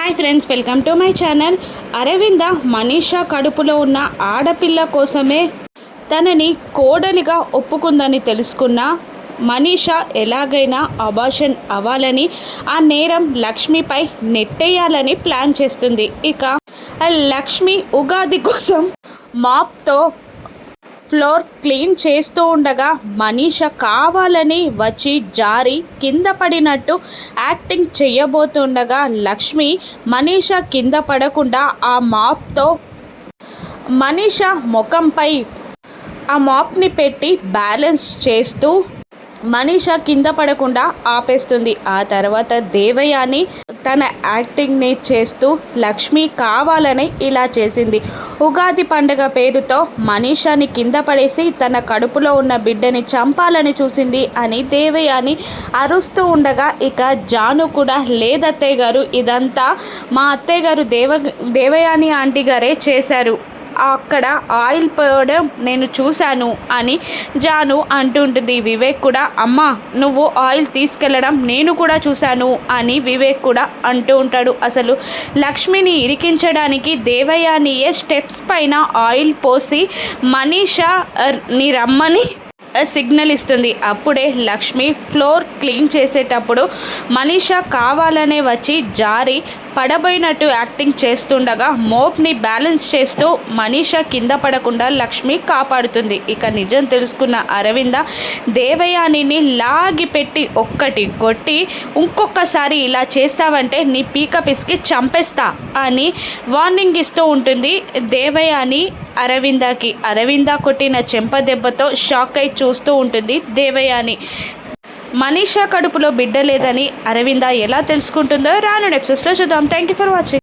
Hi friends welcome to my channel. Aravinda Manisha కడుపులో ఉన్న ఆడపిల్ల కోసమే తనని కోడలిగా ఒప్పుకుందని తెలుసుకున్న మనీషా ఎలాగైనా అబాషన్ అవ్వాలని ఆ నేరం లక్ష్మిపై నెట్టేయాలని ప్లాన్ చేస్తుంది. ఇక లక్ష్మి ఉగాది కోసం మాప్తో ఫ్లోర్ క్లీన్ చేస్తూ ఉండగా మనీష కావాలని వచ్చి జారి కింద పడినట్టు యాక్టింగ్ చేయబోతుండగా లక్ష్మి మనీష కింద పడకుండా ఆ మాప్తో మనీష ముఖంపై ఆ మాప్ని పెట్టి బ్యాలెన్స్ చేస్తూ మనీష కింద పడకుండా ఆపేస్తుంది. ఆ తర్వాత దేవయాని తన యాక్టింగ్ని చేస్తూ లక్ష్మి కావాలని ఇలా చేసింది. ఉగాది పండుగ పేరుతో మనీషాని కింద పడేసి తన కడుపులో ఉన్న బిడ్డని చంపాలని చూసింది అని దేవయాని అరుస్తూ ఉండగా ఇక జాను కూడా లేదత్తయ్య గారు ఇదంతా మా అత్తయ్య గారు దేవ దేవయాని ఆంటీ గారే చేశారు. అక్కడ ఆయిల్ పోయడం నేను చూశాను అని జాను అంటుంటుంది. వివేక్ కూడా అమ్మ నువ్వు ఆయిల్ తీసుకెళ్ళడం నేను కూడా చూశాను అని వివేక్ కూడా అంటూ ఉంటాడు. అసలు లక్ష్మిని ఇరికించడానికి దేవయానియే స్టెప్స్ పైన ఆయిల్ పోసి మనీషా ని రమ్మని సిగ్నల్ ఇస్తుంది. అప్పుడే లక్ష్మి ఫ్లోర్ క్లీన్ చేసేటప్పుడు మనీషా కావాలనే వచ్చి జారి పడబోయినట్టు యాక్టింగ్ చేస్తుండగా మోప్ని బ్యాలెన్స్ చేస్తూ మనీషా కింద పడకుండా లక్ష్మి కాపాడుతుంది. ఇక నిజం తెలుసుకున్న అరవింద దేవయానిని లాగి పెట్టి ఒక్కటి కొట్టి ఇంకొకసారి ఇలా చేస్తావంటే నీ పీక పిసికి చంపేస్తా అని వార్నింగ్ ఇస్తూ ఉంటుంది దేవయాని. అరవిందకి. అరవింద కొట్టిన చెంప దెబ్బతో షాక్ అయి చూస్తూ ఉంటుంది దేవయాని. మనీషా కడుపులో బిడ్డ లేదని అరవింద ఎలా తెలుసుకుంటుందో రాను ఎపిసోడ్స్లో చూద్దాం. Thank you for watching